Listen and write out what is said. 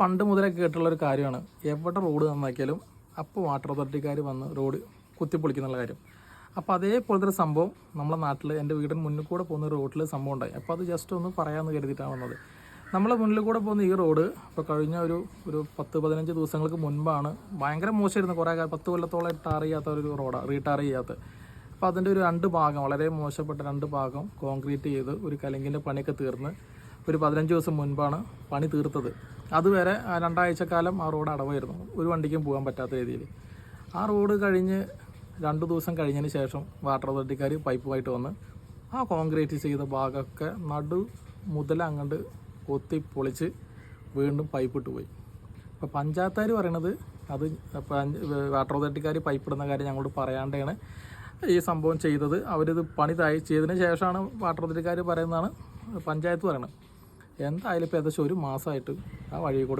പണ്ട് മുതലേ കേട്ടുള്ള ഒരു കാര്യമാണ്. എവിടെ റോഡ് നന്നാക്കിയാലും അപ്പോൾ വാട്ടർ അതോറിറ്റിക്കാർ വന്ന് റോഡ് കുത്തിപ്പൊളിക്കുന്നുള്ള കാര്യം. അപ്പോൾ അതേപോലത്തെ ഒരു സംഭവം നമ്മുടെ നാട്ടിൽ എന്റെ വീടിന് മുന്നിൽ കൂടെ പോകുന്ന റോഡിൽ സംഭവം ഉണ്ടായി. അപ്പോൾ അത് ജസ്റ്റ് ഒന്ന് പറയാമെന്ന് കരുതിയിട്ടാണ് വന്നത്. നമ്മളെ മുന്നിൽ കൂടെ പോകുന്ന ഈ റോഡ് ഇപ്പോൾ കഴിഞ്ഞ ഒരു ഒരു പത്ത് പതിനഞ്ച് ദിവസങ്ങൾക്ക് മുൻപാണ് ഭയങ്കര മോശമായിരുന്നു. കുറേ കാലം പത്ത് കൊല്ലത്തോളം ടാർ ചെയ്യാത്ത ഒരു റോഡാണ് റീടാർ ചെയ്യാത്ത. അപ്പോൾ അതിന്റെ ഒരു രണ്ട് ഭാഗം വളരെ മോശപ്പെട്ട രണ്ട് ഭാഗം കോൺക്രീറ്റ് ചെയ്ത് ഒരു കലിങ്കിന്റെ പണിയൊക്കെ തീർന്ന് ഒരു പതിനഞ്ച് ദിവസം മുൻപാണ് പണി തീർത്തത്. അതുവരെ ആ രണ്ടാഴ്ച കാലം ആ റോഡ് അടവായിരുന്നു. ഒരു വണ്ടിക്കും പോകാൻ പറ്റാത്ത രീതിയിൽ. ആ റോഡ് കഴിഞ്ഞ് രണ്ട് ദിവസം കഴിഞ്ഞതിന് ശേഷം വാട്ടർ അതോറിറ്റിക്കാർ പൈപ്പുമായിട്ട് വന്ന് ആ കോൺക്രീറ്റ് ചെയ്ത ഭാഗമൊക്കെ നടു മുതൽ അങ്ങോട്ട് കൊത്തി പൊളിച്ച് വീണ്ടും പൈപ്പ് ഇട്ട് പോയി. അപ്പോൾ പഞ്ചായത്തുകാർ പറയണത് അത് വാട്ടർ അതോറിറ്റിക്കാർ പൈപ്പ് ഇടുന്ന കാര്യം ഞങ്ങളോട് പറയാണ്ടാണ്. ഈ സംഭവം ചെയ്തത്. അവരിത് പണി ചെയ്തതിന് ശേഷമാണ് വാട്ടർ അതോറിറ്റിക്കാർ പറയുന്നതാണ് പഞ്ചായത്ത് പറയണത്. എന്തായാലും ഇപ്പോൾ ഏകദേശം ഒരു മാസമായിട്ട് ആ വഴി കൂടെ